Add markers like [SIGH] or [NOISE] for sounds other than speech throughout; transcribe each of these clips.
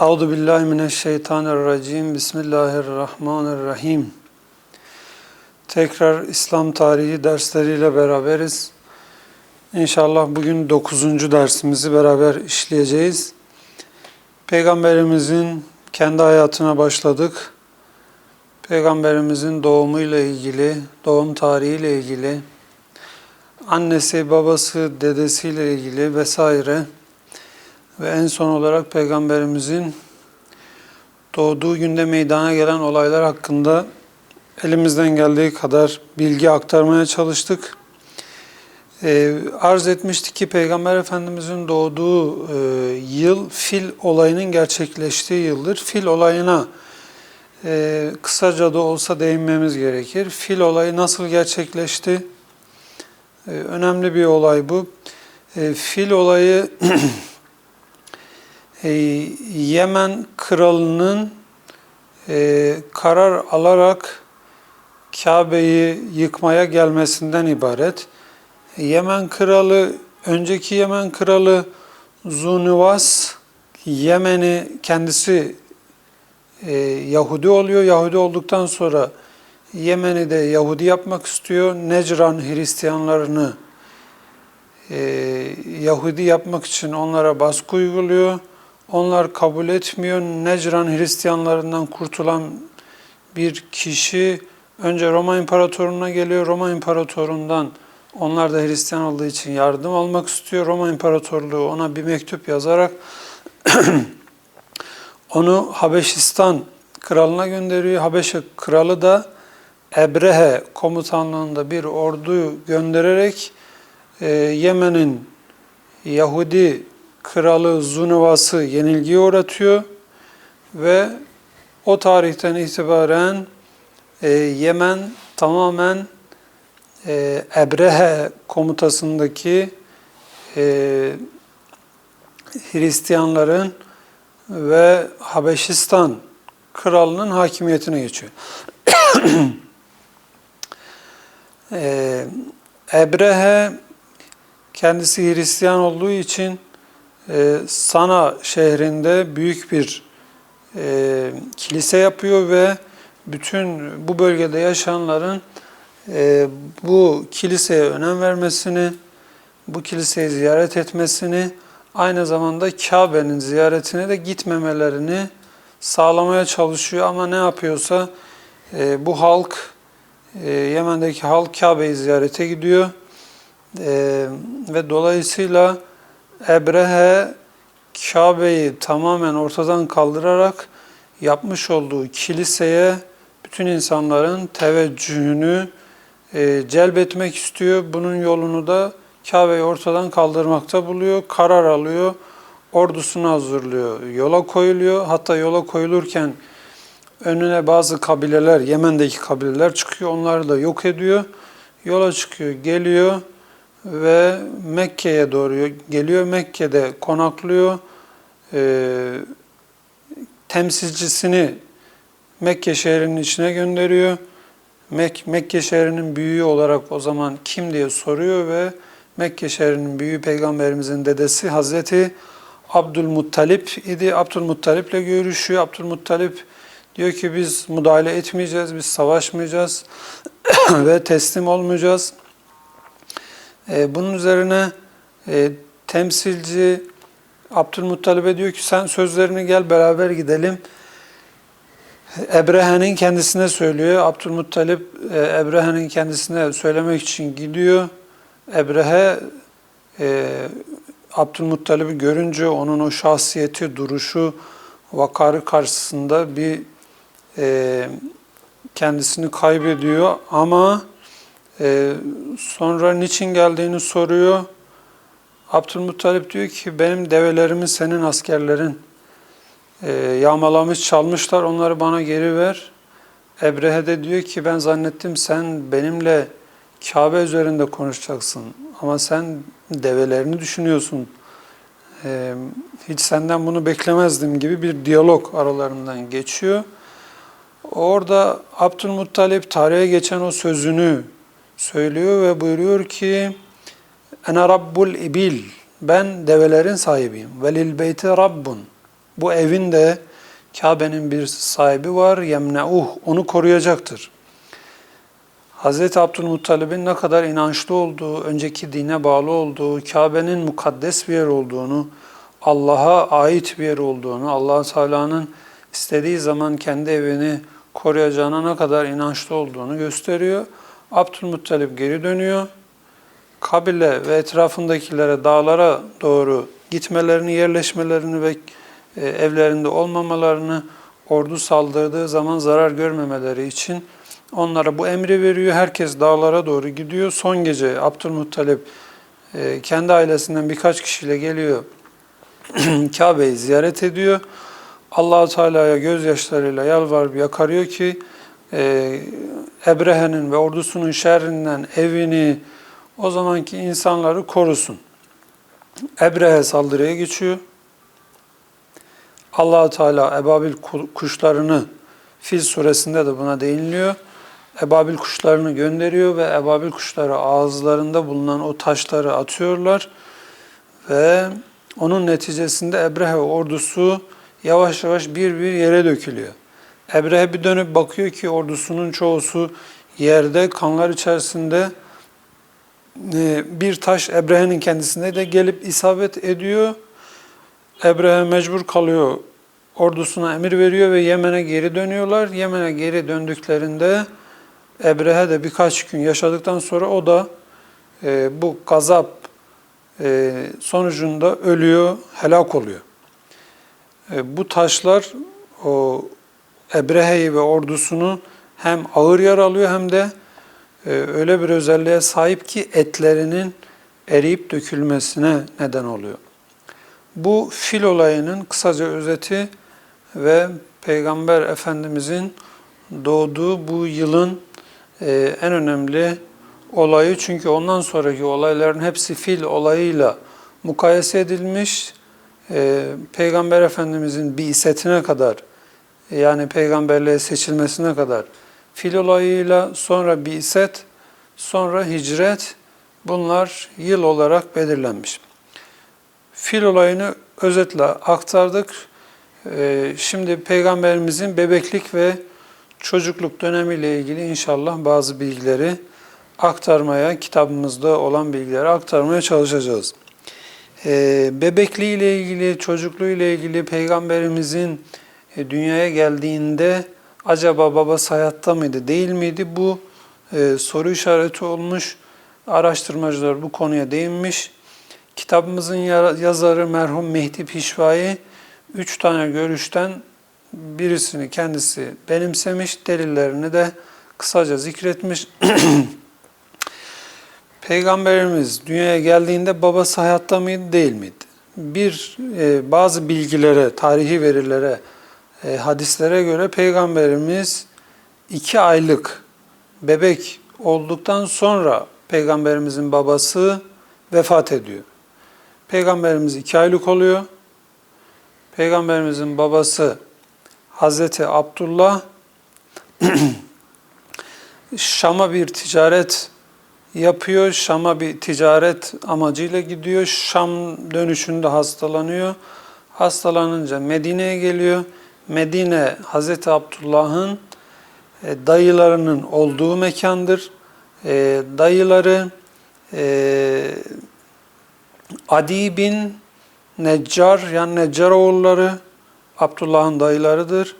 Euzu billahi mineşşeytanirracim. Bismillahirrahmanirrahim. Tekrar İslam tarihi dersleriyle beraberiz. İnşallah bugün 9. dersimizi beraber işleyeceğiz. Peygamberimizin kendi hayatına başladık. Peygamberimizin doğumuyla ilgili, doğum tarihiyle ilgili, annesi, babası, dedesiyle ilgili vesaire ve en son olarak Peygamberimizin doğduğu günde meydana gelen olaylar hakkında elimizden geldiği kadar bilgi aktarmaya çalıştık. Ee, arz etmiştik ki Peygamber Efendimizin doğduğu e, yıl fil olayının gerçekleştiği yıldır. Fil olayına e, kısaca da olsa değinmemiz gerekir. Fil olayı nasıl gerçekleşti? E, önemli bir olay bu. E, fil olayı [CLEARS THROAT] e, Yemen kralının e, karar alarak Kabe'yi yıkmaya gelmesinden ibaret. Yemen kralı, önceki Yemen kralı Zunivas, Yemen'i kendisi e, Yahudi oluyor. Yahudi olduktan sonra Yemen'i de Yahudi yapmak istiyor. Necran Hristiyanlarını e, Yahudi yapmak için onlara baskı uyguluyor. Onlar kabul etmiyor. Necran Hristiyanlarından kurtulan bir kişi önce Roma İmparatorluğu'na geliyor. Roma İmparatorluğundan onlar da Hristiyan olduğu için yardım almak istiyor. Roma İmparatorluğu ona bir mektup yazarak [CLEARS THROAT] onu Habeşistan kralına gönderiyor. Habeşe kralı da Ebrehe komutanlığında bir ordu göndererek e, Yemen'in Yahudi kralı Zunuvas'ı yenilgiye uğratıyor ve o tarihten itibaren e, Yemen tamamen e, Ebrehe komutasındaki e, Hristiyanların ve Habeşistan kralının hakimiyetine geçiyor. [COUGHS] e, Ebrehe kendisi Hristiyan olduğu için e, Sana şehrinde büyük bir e, kilise yapıyor ve bütün bu bölgede yaşayanların e, bu kiliseye önem vermesini, bu kiliseyi ziyaret etmesini, aynı zamanda Kabe'nin ziyaretine de gitmemelerini sağlamaya çalışıyor. Ama ne yapıyorsa e, bu halk, e, Yemen'deki halk Kabe'yi ziyarete gidiyor. E, ve dolayısıyla Ebrehe Kabe'yi tamamen ortadan kaldırarak yapmış olduğu kiliseye bütün insanların teveccühünü e, celbetmek istiyor. Bunun yolunu da Kabe'yi ortadan kaldırmakta buluyor. Karar alıyor. Ordusunu hazırlıyor. Yola koyuluyor. Hatta yola koyulurken önüne bazı kabileler, Yemen'deki kabileler çıkıyor. Onları da yok ediyor. Yola çıkıyor, geliyor ve Mekke'ye doğru geliyor. Mekke'de konaklıyor. E, temsilcisini Mekke şehrinin içine gönderiyor. Mek Mekke şehrinin büyüğü olarak o zaman kim diye soruyor ve Mekke şehrinin büyüğü peygamberimizin dedesi Hazreti Abdülmuttalip idi. Abdülmuttalip'le görüşüyor. Abdülmuttalip diyor ki biz müdahale etmeyeceğiz, biz savaşmayacağız [CLEARS THROAT] ve teslim olmayacağız. E, bunun üzerine e, temsilci Abdülmuttalip'e diyor ki sen sözlerini gel beraber gidelim. Ebrehe'nin kendisine söylüyor. Abdülmuttalip e, Ebrehe'nin kendisine söylemek için gidiyor. Ebrehe Abdülmuttalip'i görünce onun o şahsiyeti, duruşu, vakarı karşısında bir kendisini kaybediyor ama e, sonra niçin geldiğini soruyor. Abdülmuttalip diyor ki benim develerimi senin askerlerin e, yağmalamış, çalmışlar onları bana geri ver. Ebrehe de diyor ki ben zannettim sen benimle Kabe üzerinde konuşacaksın ama sen develerini düşünüyorsun. E, hiç senden bunu beklemezdim gibi bir diyalog aralarından geçiyor. Orada Abdülmuttalip tarihe geçen o sözünü söylüyor ve buyuruyor ki Ene Rabbul ibil ben develerin sahibiyim. Velil beyti Rabbun Bu evin de Kabe'nin bir sahibi var. Yemneuh onu koruyacaktır. Hz. Abdülmuttalib'in ne kadar inançlı olduğu, önceki dine bağlı olduğu, Kabe'nin mukaddes bir yer olduğunu, Allah'a ait bir yer olduğunu, allah Teala'nın istediği zaman kendi evini koruyacağına ne kadar inançlı olduğunu gösteriyor. Abdülmuttalip geri dönüyor. Kabile ve etrafındakilere dağlara doğru gitmelerini, yerleşmelerini ve e, evlerinde olmamalarını, ordu saldırdığı zaman zarar görmemeleri için onlara bu emri veriyor. Herkes dağlara doğru gidiyor. Son gece Abdülmuttalip e, kendi ailesinden birkaç kişiyle geliyor. [CLEARS THROAT] Kabe'yi ziyaret ediyor. allah Teala'ya gözyaşlarıyla yalvarıp yakarıyor ki e, Ebrehe'nin ve ordusunun şerrinden evini, o zamanki insanları korusun. Ebrehe saldırıya geçiyor. allah Teala ebabil kuşlarını, Fil suresinde de buna değiniliyor. Ebabil kuşlarını gönderiyor ve ebabil kuşları ağızlarında bulunan o taşları atıyorlar. Ve onun neticesinde Ebrehe ordusu yavaş yavaş bir bir yere dökülüyor. Ebrehe bir dönüp bakıyor ki ordusunun çoğusu yerde, kanlar içerisinde e, bir taş Ebrehe'nin kendisine de gelip isabet ediyor. Ebrehe mecbur kalıyor. Ordusuna emir veriyor ve Yemen'e geri dönüyorlar. Yemen'e geri döndüklerinde Ebrehe de birkaç gün yaşadıktan sonra o da e, bu gazap e, sonucunda ölüyor, helak oluyor. E, bu taşlar o Ebrehe'yi ve ordusunu hem ağır yaralıyor hem de e, öyle bir özelliğe sahip ki etlerinin eriyip dökülmesine neden oluyor. Bu fil olayının kısaca özeti ve Peygamber Efendimizin doğduğu bu yılın e, en önemli olayı çünkü ondan sonraki olayların hepsi fil olayıyla mukayese edilmiş. E, Peygamber Efendimizin bir isetine kadar yani peygamberliğe seçilmesine kadar fil olayıyla sonra bir iset, sonra hicret bunlar yıl olarak belirlenmiş. Fil olayını özetle aktardık. E, şimdi peygamberimizin bebeklik ve çocukluk dönemiyle ilgili inşallah bazı bilgileri aktarmaya, kitabımızda olan bilgileri aktarmaya çalışacağız. Ee, bebekliği ile ilgili, çocukluğu ile ilgili peygamberimizin dünyaya geldiğinde acaba babası hayatta mıydı, değil miydi? Bu e, soru işareti olmuş. Araştırmacılar bu konuya değinmiş. Kitabımızın yazarı merhum Mehdi Pişvai üç tane görüşten birisini kendisi benimsemiş, delillerini de kısaca zikretmiş. [CLEARS THROAT] Peygamberimiz dünyaya geldiğinde babası hayatta mıydı, değil miydi? Bir, e, bazı bilgilere, tarihi verilere, e, hadislere göre Peygamberimiz iki aylık bebek olduktan sonra Peygamberimizin babası vefat ediyor. Peygamberimiz iki aylık oluyor. Peygamberimizin babası Hazreti Abdullah [CLEARS THROAT] Şam'a bir ticaret yapıyor. Şam'a bir ticaret amacıyla gidiyor. Şam dönüşünde hastalanıyor. Hastalanınca Medine'ye geliyor. Medine Hazreti Abdullah'ın e, dayılarının olduğu mekandır. E, dayıları e, Adi bin Neccar yani Neccar oğulları Abdullah'ın dayılarıdır.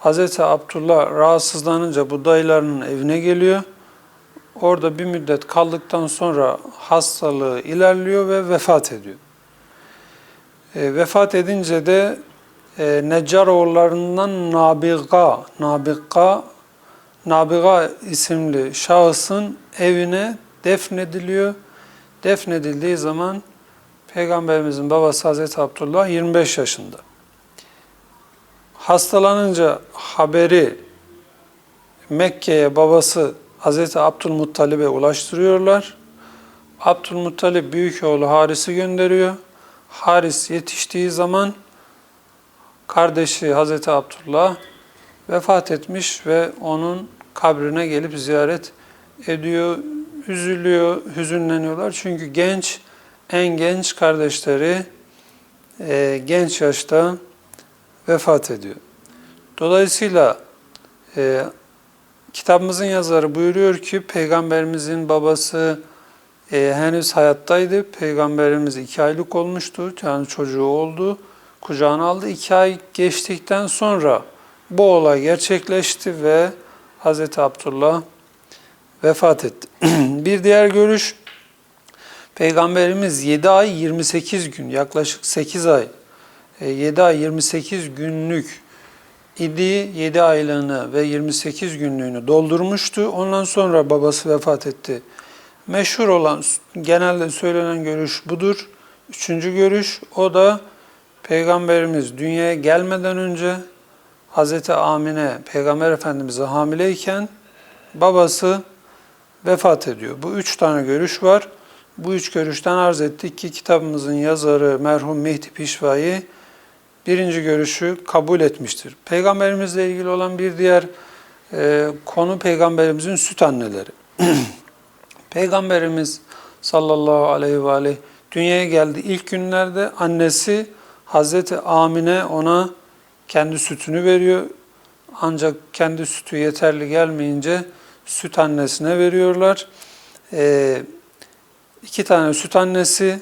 Hz. Abdullah rahatsızlanınca bu dayılarının evine geliyor. Orada bir müddet kaldıktan sonra hastalığı ilerliyor ve vefat ediyor. E, vefat edince de e, Neccaroğullarından Nabiga, Nabiga, Nabiga isimli şahısın evine defnediliyor. Defnedildiği zaman Peygamberimizin babası Hazreti Abdullah 25 yaşında. Hastalanınca haberi Mekke'ye babası Hazreti Abdülmuttalib'e ulaştırıyorlar. Abdülmuttalib büyük oğlu Haris'i gönderiyor. Haris yetiştiği zaman kardeşi Hazreti Abdullah vefat etmiş ve onun kabrine gelip ziyaret ediyor, üzülüyor, hüzünleniyorlar. Çünkü genç, en genç kardeşleri e, genç yaşta vefat ediyor. Dolayısıyla e, kitabımızın yazarı buyuruyor ki Peygamberimizin babası e, henüz hayattaydı. Peygamberimiz iki aylık olmuştu. Yani çocuğu oldu. Kucağına aldı. İki ay geçtikten sonra bu olay gerçekleşti ve Hazreti Abdullah vefat etti. [CLEARS THROAT] Bir diğer görüş Peygamberimiz 7 ay 28 gün yaklaşık 8 ay 7 ay 28 günlük idi. 7 aylığını ve 28 günlüğünü doldurmuştu. Ondan sonra babası vefat etti. Meşhur olan genelde söylenen görüş budur. Üçüncü görüş o da Peygamberimiz dünyaya gelmeden önce Hazreti Amine Peygamber Efendimiz'e hamileyken babası vefat ediyor. Bu üç tane görüş var. Bu üç görüşten arz ettik ki kitabımızın yazarı merhum Mehdi Pişvai birinci görüşü kabul etmiştir. Peygamberimizle ilgili olan bir diğer e, konu peygamberimizin süt anneleri. [CLEARS THROAT] Peygamberimiz sallallahu aleyhi ve aleyh dünyaya geldi ilk günlerde annesi Hazreti Amine ona kendi sütünü veriyor. Ancak kendi sütü yeterli gelmeyince süt annesine veriyorlar. Ee, iki tane süt annesi.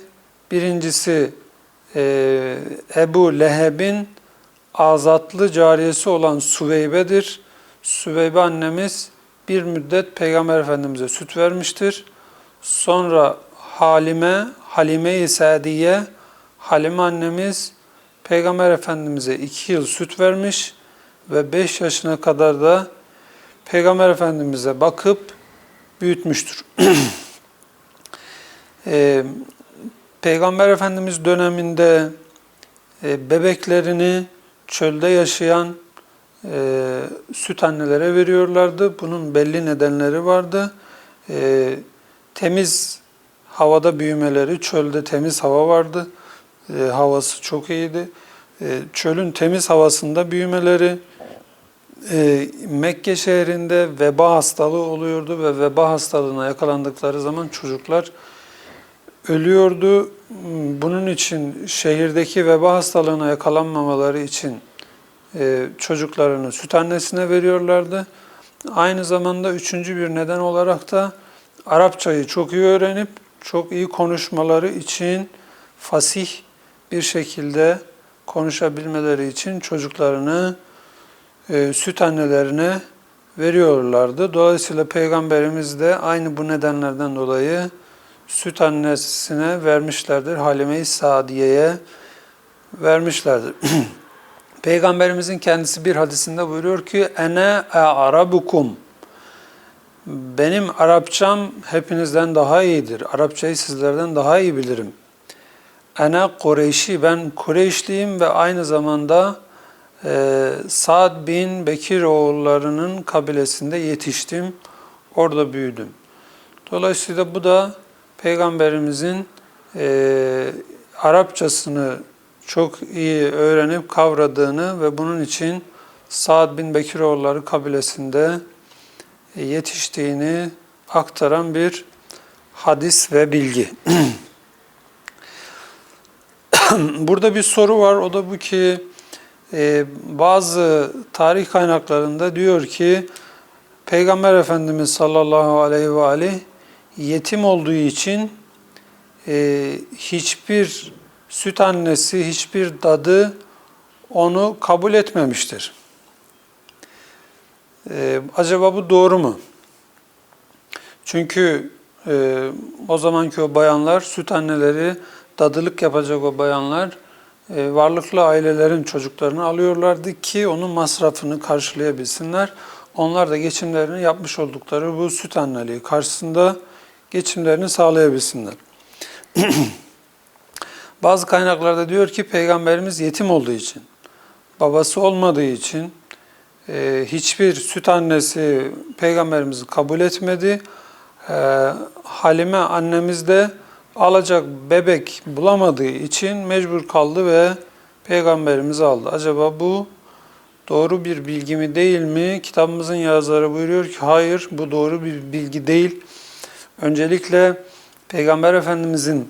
Birincisi e, Ebu Leheb'in azatlı cariyesi olan Süveybe'dir. Süveybe annemiz bir müddet Peygamber Efendimiz'e süt vermiştir. Sonra Halime, Halime-i Sadiye, Halime annemiz Peygamber Efendimiz'e iki yıl süt vermiş ve beş yaşına kadar da Peygamber Efendimiz'e bakıp büyütmüştür. [CLEARS THROAT] e, Peygamber Efendimiz döneminde e, bebeklerini çölde yaşayan e, süt annelere veriyorlardı. Bunun belli nedenleri vardı. E, temiz havada büyümeleri, çölde temiz hava vardı. E, havası çok iyiydi. E, çölün temiz havasında büyümeleri, e, Mekke şehrinde veba hastalığı oluyordu ve veba hastalığına yakalandıkları zaman çocuklar ölüyordu. Bunun için şehirdeki veba hastalığına yakalanmamaları için çocuklarını süt annesine veriyorlardı. Aynı zamanda üçüncü bir neden olarak da Arapçayı çok iyi öğrenip çok iyi konuşmaları için fasih bir şekilde konuşabilmeleri için çocuklarını e, süt annelerine veriyorlardı. Dolayısıyla Peygamberimiz de aynı bu nedenlerden dolayı süt annesine vermişlerdir. Halime-i Sadiye'ye vermişlerdir. [CLEARS THROAT] Peygamberimizin kendisi bir hadisinde buyuruyor ki ene arabukum benim Arapçam hepinizden daha iyidir. Arapçayı sizlerden daha iyi bilirim. Ene Kureyşi, ben Kureyşliyim ve aynı zamanda e, Sa'd bin Bekir oğullarının kabilesinde yetiştim. Orada büyüdüm. Dolayısıyla bu da Peygamberimizin e, Arapçasını çok iyi öğrenip kavradığını ve bunun için Sa'd bin Bekiroğulları kabilesinde yetiştiğini aktaran bir hadis ve bilgi. [CLEARS THROAT] [CLEARS THROAT] Burada bir soru var, o da bu ki e, bazı tarih kaynaklarında diyor ki Peygamber Efendimiz sallallahu aleyhi ve aleyh yetim olduğu için e, hiçbir süt annesi, hiçbir dadı onu kabul etmemiştir. Ee, acaba bu doğru mu? Çünkü e, o zamanki o bayanlar, süt anneleri, dadılık yapacak o bayanlar e, varlıklı ailelerin çocuklarını alıyorlardı ki onun masrafını karşılayabilsinler. Onlar da geçimlerini yapmış oldukları bu süt anneliği karşısında geçimlerini sağlayabilsinler. [CLEARS THROAT] Bazı kaynaklarda diyor ki Peygamberimiz yetim olduğu için, babası olmadığı için e, hiçbir süt annesi Peygamberimizi kabul etmedi. E, Halime annemiz de alacak bebek bulamadığı için mecbur kaldı ve Peygamberimizi aldı. Acaba bu doğru bir bilgi mi değil mi? Kitabımızın yazarı buyuruyor ki hayır bu doğru bir bilgi değil. Öncelikle Peygamber Efendimizin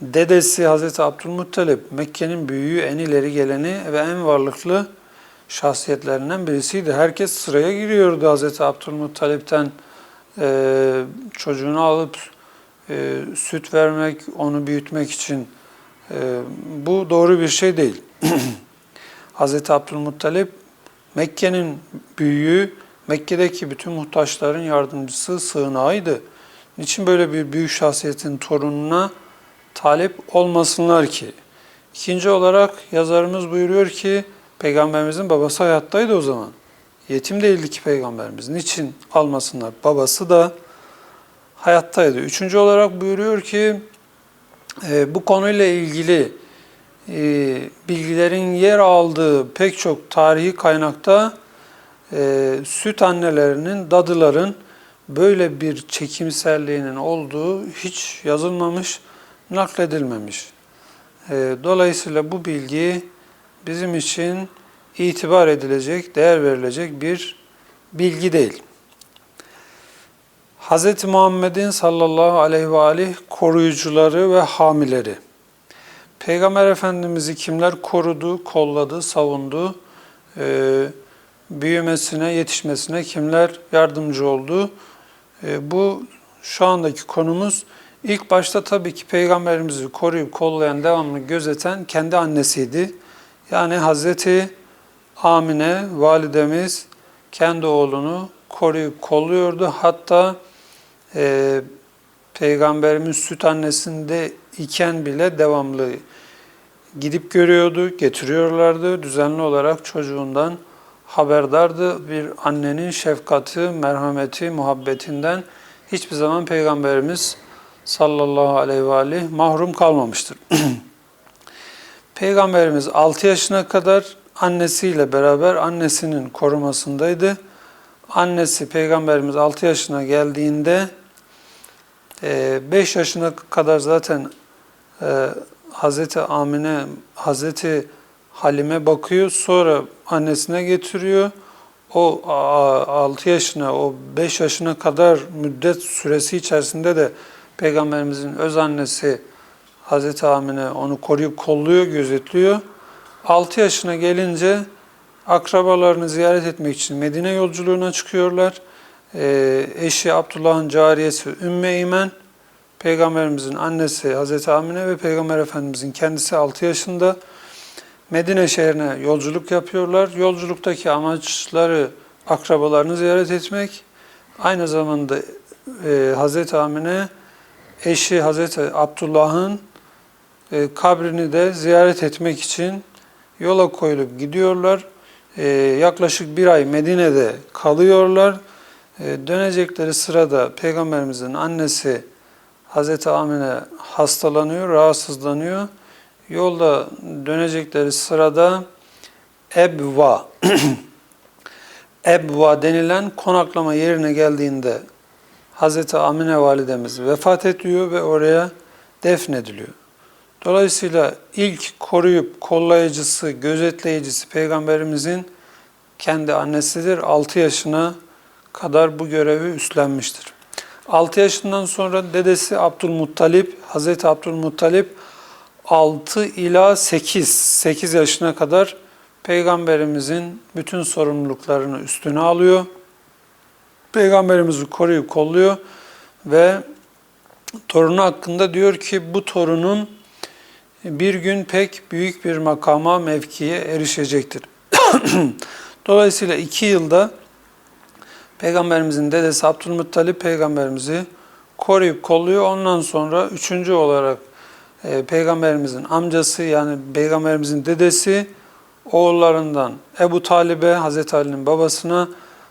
Dedesi Hazreti Abdülmuttalip Mekke'nin büyüğü, en ileri geleni ve en varlıklı şahsiyetlerinden birisiydi. Herkes sıraya giriyordu Hazreti Abdülmuttalip'ten e, çocuğunu alıp e, süt vermek, onu büyütmek için. E, bu doğru bir şey değil. [CLEARS THROAT] Hazreti Abdülmuttalip Mekke'nin büyüğü, Mekke'deki bütün muhtaçların yardımcısı, sığınağıydı. Niçin böyle bir büyük şahsiyetin torununa talip olmasınlar ki? İkinci olarak yazarımız buyuruyor ki Peygamberimizin babası hayattaydı o zaman. Yetim değildi ki peygamberimiz. Niçin almasınlar? Babası da hayattaydı. Üçüncü olarak buyuruyor ki e, bu konuyla ilgili e, bilgilerin yer aldığı pek çok tarihi kaynakta e, süt annelerinin, dadıların böyle bir çekimselliğinin olduğu hiç yazılmamış, nakledilmemiş. Dolayısıyla bu bilgi bizim için itibar edilecek, değer verilecek bir bilgi değil. Hz. Muhammed'in sallallahu aleyhi ve aleyh koruyucuları ve hamileri. Peygamber Efendimiz'i kimler korudu, kolladı, savundu? Ee, büyümesine, yetişmesine kimler yardımcı oldu? Ee, bu şu andaki konumuz. İlk başta tabii ki Peygamberimizi koruyup kollayan, devamlı gözeten kendi annesiydi. Yani Hazreti Amine validemiz kendi oğlunu koruyup kolluyordu. Hatta e, Peygamberimiz süt annesinde iken bile devamlı gidip görüyordu, getiriyorlardı. Düzenli olarak çocuğundan haberdardı. Bir annenin şefkati, merhameti, muhabbetinden hiçbir zaman Peygamberimiz sallallahu aleyhi ve aleyh mahrum kalmamıştır. [CLEARS THROAT] Peygamberimiz 6 yaşına kadar annesiyle beraber annesinin korumasındaydı. Annesi Peygamberimiz 6 yaşına geldiğinde 5 yaşına kadar zaten Hazreti Amine, Hazreti Halime bakıyor. Sonra annesine getiriyor. O 6 yaşına, o 5 yaşına kadar müddet süresi içerisinde de Peygamberimizin öz annesi Hazreti Amine onu koruyup kolluyor, gözetliyor. 6 yaşına gelince akrabalarını ziyaret etmek için Medine yolculuğuna çıkıyorlar. Ee, eşi Abdullah'ın cariyesi Ümmü Eymen, Peygamberimizin annesi Hazreti Amine ve Peygamber Efendimizin kendisi 6 yaşında Medine şehrine yolculuk yapıyorlar. Yolculuktaki amaçları akrabalarını ziyaret etmek. Aynı zamanda e, Hazreti Amine eşi Hazreti Abdullah'ın e, kabrini de ziyaret etmek için yola koyulup gidiyorlar. E, yaklaşık bir ay Medine'de kalıyorlar. E, dönecekleri sırada Peygamberimizin annesi Hazreti Amine hastalanıyor, rahatsızlanıyor. Yolda dönecekleri sırada Ebva, [CLEARS THROAT] Ebva denilen konaklama yerine geldiğinde Hazreti Amine validemiz vefat ediyor ve oraya defnediliyor. Dolayısıyla ilk koruyup kollayıcısı, gözetleyicisi Peygamberimizin kendi annesidir. 6 yaşına kadar bu görevi üstlenmiştir. 6 yaşından sonra dedesi Abdülmuttalip, Hazreti Abdülmuttalip 6 ila 8, 8 yaşına kadar Peygamberimizin bütün sorumluluklarını üstüne alıyor. Peygamberimizi koruyup kolluyor ve torunu hakkında diyor ki bu torunun bir gün pek büyük bir makama, mevkiye erişecektir. [COUGHS] Dolayısıyla iki yılda Peygamberimizin dedesi Abdülmuttalip Peygamberimizi koruyup kolluyor. Ondan sonra üçüncü olarak e, Peygamberimizin amcası yani Peygamberimizin dedesi oğullarından Ebu Talib'e, Hazreti Ali'nin babasına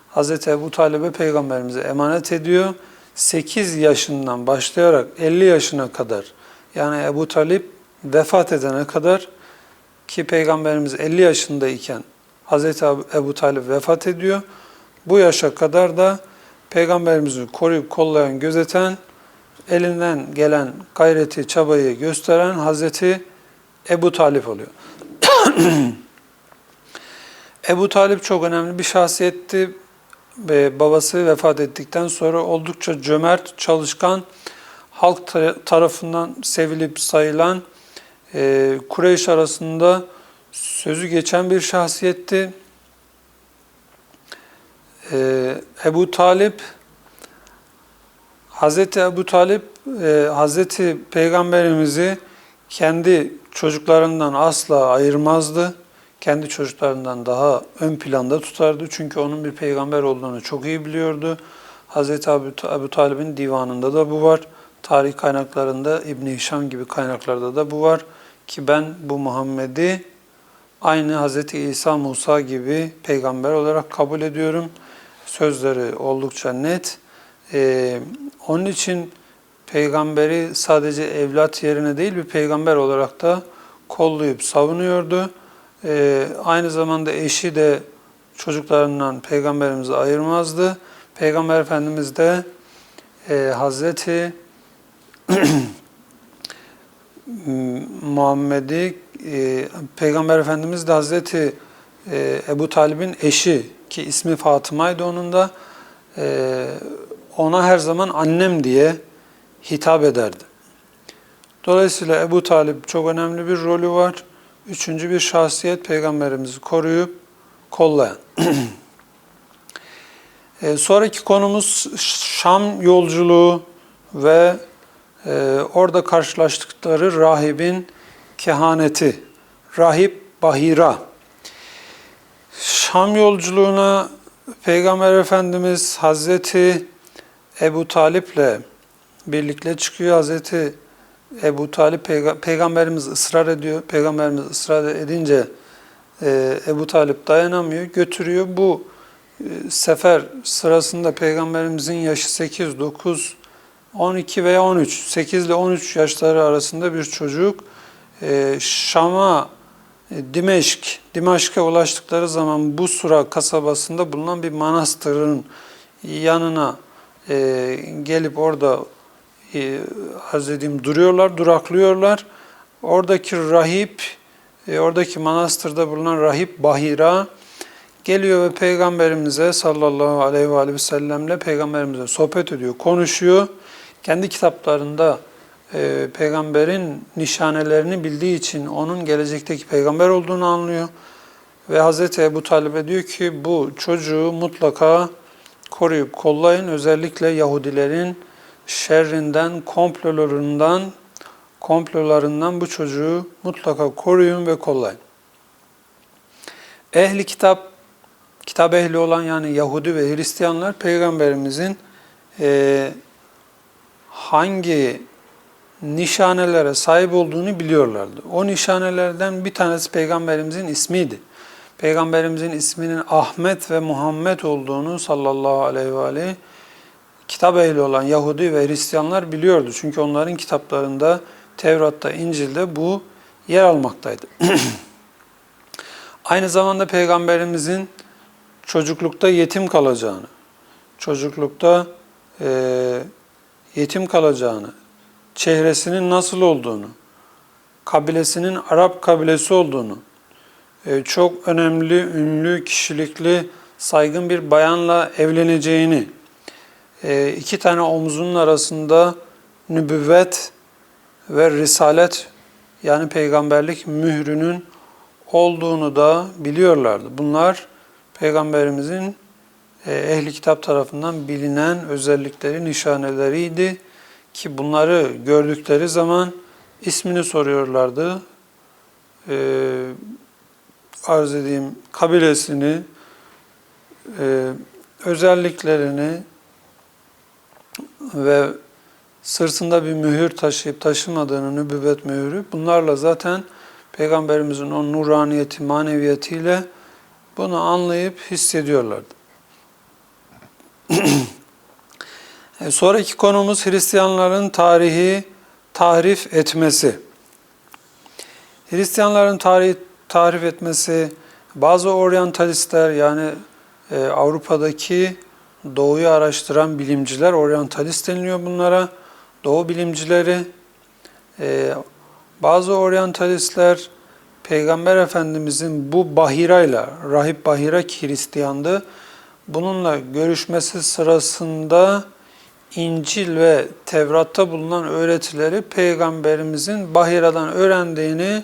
Hazreti Ebu Talib'e Peygamberimize emanet ediyor. 8 yaşından başlayarak 50 yaşına kadar yani Ebu Talip vefat edene kadar ki Peygamberimiz 50 yaşındayken Hazreti Ebu Talip vefat ediyor. Bu yaşa kadar da Peygamberimizi koruyup kollayan, gözeten, elinden gelen gayreti, çabayı gösteren Hazreti Ebu Talip oluyor. [CLEARS THROAT] Ebu Talip çok önemli bir şahsiyetti ve babası vefat ettikten sonra oldukça cömert, çalışkan, halk ta- tarafından sevilip sayılan Kureyş arasında sözü geçen bir şahsiyetti. E, Ebu Talip Hazreti Ebu Talip e, Hazreti Peygamberimizi kendi çocuklarından asla ayırmazdı. Kendi çocuklarından daha ön planda tutardı. Çünkü onun bir peygamber olduğunu çok iyi biliyordu. Hazreti Ebu, Ebu Talib'in divanında da bu var. Tarih kaynaklarında İbn Hişam gibi kaynaklarda da bu var. Ki ben bu Muhammed'i aynı Hazreti İsa Musa gibi peygamber olarak kabul ediyorum. Sözleri oldukça net. Ee, onun için peygamberi sadece evlat yerine değil bir peygamber olarak da kollayıp savunuyordu. Ee, aynı zamanda eşi de çocuklarından peygamberimizi ayırmazdı. Peygamber Efendimiz de e, Hazreti [CLEARS THROAT] Muhammed'i e, Peygamber Efendimiz de Hazreti e, Ebu Talib'in eşi ki ismi Fatıma'ydı onun da e, ona her zaman annem diye hitap ederdi. Dolayısıyla Ebu Talip çok önemli bir rolü var. Üçüncü bir şahsiyet peygamberimizi koruyup kollayan. [CLEARS THROAT] e, sonraki konumuz Şam yolculuğu ve e, orada karşılaştıkları rahibin kehaneti. Rahip Bahira. Şam yolculuğuna Peygamber Efendimiz Hazreti Ebu Talip'le birlikte çıkıyor. Hazreti Ebu Talip peyga- peygamberimiz ısrar ediyor. Peygamberimiz ısrar edince e, Ebu Talip dayanamıyor, götürüyor. Bu e, sefer sırasında peygamberimizin yaşı 8, 9, 12 veya 13, 8 ile 13 yaşları arasında bir çocuk e, Şam'a, Dimeşk, Dimaşk'a ulaştıkları zaman bu Sura kasabasında bulunan bir manastırın yanına e, gelip orada e, arz duruyorlar, duraklıyorlar. Oradaki rahip, e, oradaki manastırda bulunan rahip Bahira geliyor ve peygamberimize sallallahu aleyhi ve sellemle peygamberimize sohbet ediyor, konuşuyor. Kendi kitaplarında e, peygamberin nişanelerini bildiği için onun gelecekteki peygamber olduğunu anlıyor. Ve Hazreti Ebu Talib'e diyor ki bu çocuğu mutlaka koruyup kollayın. Özellikle Yahudilerin şerrinden, komplolarından, komplolarından bu çocuğu mutlaka koruyun ve kollayın. Ehli kitap, kitap ehli olan yani Yahudi ve Hristiyanlar peygamberimizin e, hangi nişanelere sahip olduğunu biliyorlardı. O nişanelerden bir tanesi peygamberimizin ismiydi. Peygamberimizin isminin Ahmet ve Muhammed olduğunu sallallahu aleyhi ve aleyhi kitap ehli olan Yahudi ve Hristiyanlar biliyordu. Çünkü onların kitaplarında Tevrat'ta, İncil'de bu yer almaktaydı. [CLEARS THROAT] Aynı zamanda Peygamberimizin çocuklukta yetim kalacağını, çocuklukta e, yetim kalacağını, çehresinin nasıl olduğunu, kabilesinin Arap kabilesi olduğunu, e, çok önemli, ünlü, kişilikli, saygın bir bayanla evleneceğini, e, iki tane omzunun arasında nübüvvet ve risalet yani peygamberlik mührünün olduğunu da biliyorlardı. Bunlar peygamberimizin e, ehli kitap tarafından bilinen özellikleri, nişaneleriydi ki bunları gördükleri zaman ismini soruyorlardı. Ee, arz edeyim kabilesini, e, özelliklerini ve sırtında bir mühür taşıyıp taşımadığını, nübüvvet mühürü bunlarla zaten Peygamberimizin o nuraniyeti, maneviyetiyle bunu anlayıp hissediyorlardı. [CLEARS THROAT] E, sonraki konumuz Hristiyanların tarihi tahrif etmesi. Hristiyanların tarihi tarif etmesi, bazı oryantalistler yani e, Avrupa'daki doğuyu araştıran bilimciler, oryantalist deniliyor bunlara, doğu bilimcileri. E, bazı oryantalistler Peygamber Efendimizin bu Bahira'yla, Rahip Bahira ki Hristiyandı, bununla görüşmesi sırasında İncil ve Tevrat'ta bulunan öğretileri peygamberimizin Bahira'dan öğrendiğini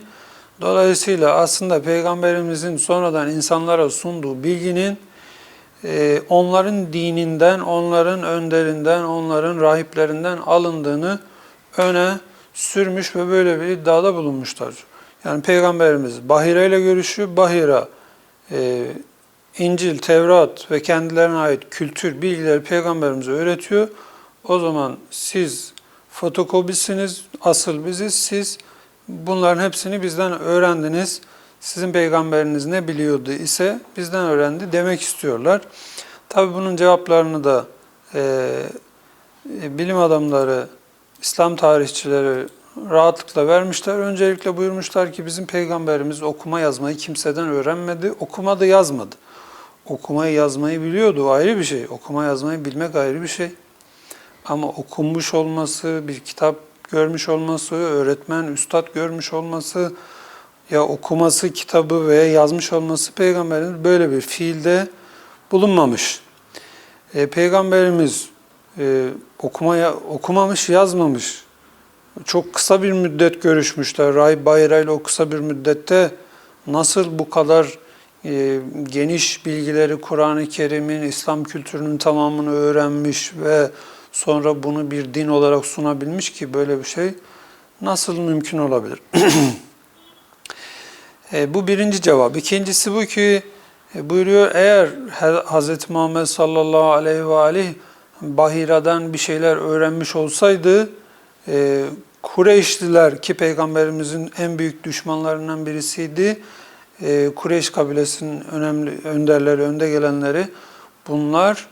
dolayısıyla aslında peygamberimizin sonradan insanlara sunduğu bilginin e, onların dininden, onların önderinden, onların rahiplerinden alındığını öne sürmüş ve böyle bir iddiada bulunmuşlar. Yani Peygamberimiz Bahira ile görüşüyor. Bahira e, İncil, Tevrat ve kendilerine ait kültür, bilgileri Peygamberimize öğretiyor. O zaman siz fotokopisiniz, asıl biziz, siz bunların hepsini bizden öğrendiniz. Sizin peygamberiniz ne biliyordu ise bizden öğrendi demek istiyorlar. Tabi bunun cevaplarını da e, bilim adamları, İslam tarihçileri rahatlıkla vermişler. Öncelikle buyurmuşlar ki bizim peygamberimiz okuma yazmayı kimseden öğrenmedi, okumadı yazmadı. Okumayı yazmayı biliyordu ayrı bir şey. Okuma yazmayı bilmek ayrı bir şey. Ama okunmuş olması, bir kitap görmüş olması, öğretmen, üstad görmüş olması, ya okuması kitabı veya yazmış olması peygamberimiz böyle bir fiilde bulunmamış. E, peygamberimiz e, okumaya okumamış, yazmamış. Çok kısa bir müddet görüşmüşler. Rahip Bayra ile o kısa bir müddette nasıl bu kadar e, geniş bilgileri Kur'an-ı Kerim'in, İslam kültürünün tamamını öğrenmiş ve sonra bunu bir din olarak sunabilmiş ki böyle bir şey nasıl mümkün olabilir? [CLEARS THROAT] e, bu birinci cevap. İkincisi bu ki e, buyuruyor eğer Hz. Muhammed sallallahu aleyhi ve aleyh Bahira'dan bir şeyler öğrenmiş olsaydı e, Kureyşliler ki peygamberimizin en büyük düşmanlarından birisiydi. E, Kureyş kabilesinin önemli önderleri, önde gelenleri bunlar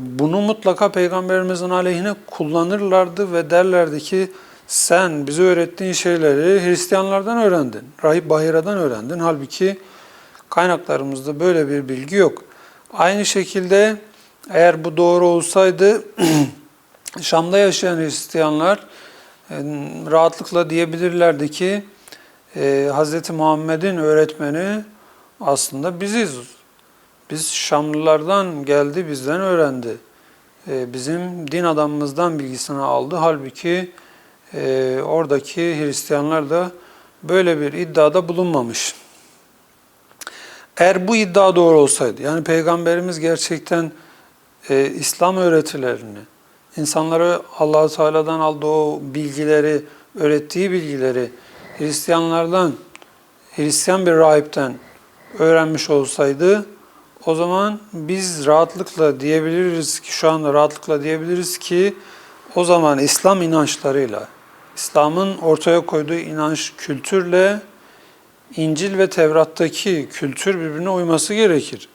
bunu mutlaka peygamberimizin aleyhine kullanırlardı ve derlerdi ki sen bize öğrettiğin şeyleri Hristiyanlardan öğrendin, Rahip Bahira'dan öğrendin. Halbuki kaynaklarımızda böyle bir bilgi yok. Aynı şekilde eğer bu doğru olsaydı [CLEARS THROAT] Şam'da yaşayan Hristiyanlar e, rahatlıkla diyebilirlerdi ki e, Hz. Muhammed'in öğretmeni aslında biziz. Biz Şamlılardan geldi, bizden öğrendi. E, bizim din adamımızdan bilgisini aldı. Halbuki oradaki Hristiyanlar da böyle bir iddiada bulunmamış. Eğer bu iddia doğru olsaydı, yani Peygamberimiz gerçekten e, İslam öğretilerini, insanlara allah Teala'dan aldığı o bilgileri, öğrettiği bilgileri Hristiyanlardan, Hristiyan bir rahipten öğrenmiş olsaydı, o zaman biz rahatlıkla diyebiliriz ki, şu anda rahatlıkla diyebiliriz ki, o zaman İslam inançlarıyla, İslam'ın ortaya koyduğu inanç kültürle İncil ve Tevrat'taki kültür birbirine uyması gerekir.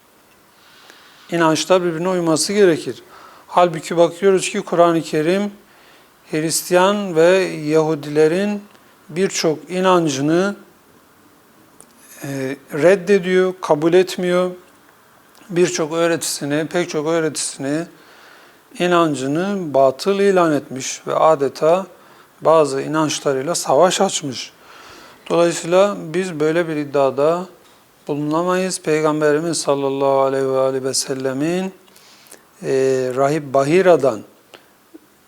İnançlar birbirine uyması gerekir. Halbuki bakıyoruz ki Kur'an-ı Kerim Hristiyan ve Yahudilerin birçok inancını e, reddediyor, kabul etmiyor. Birçok öğretisini, pek çok öğretisini, inancını batıl ilan etmiş ve adeta bazı inançlarıyla savaş açmış. Dolayısıyla biz böyle bir iddiada bulunamayız. Peygamberimiz sallallahu aleyhi ve aleyhi ve sellemin e, Rahip Bahira'dan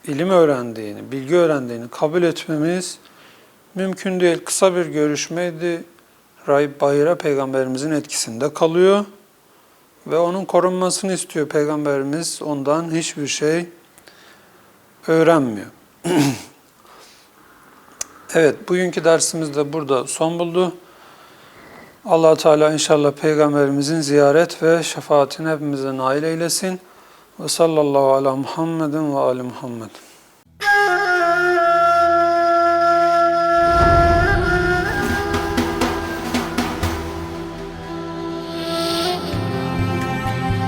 ilim öğrendiğini, bilgi öğrendiğini kabul etmemiz mümkün değil. Kısa bir görüşmeydi. Rahip Bahira peygamberimizin etkisinde kalıyor ve onun korunmasını istiyor peygamberimiz. Ondan hiçbir şey öğrenmiyor. [CLEARS THROAT] Evet, bugünkü dersimiz de burada son buldu. allah Teala inşallah Peygamberimizin ziyaret ve şefaatini hepimize nail eylesin. Ve sallallahu ala Muhammedin ve ali Muhammed.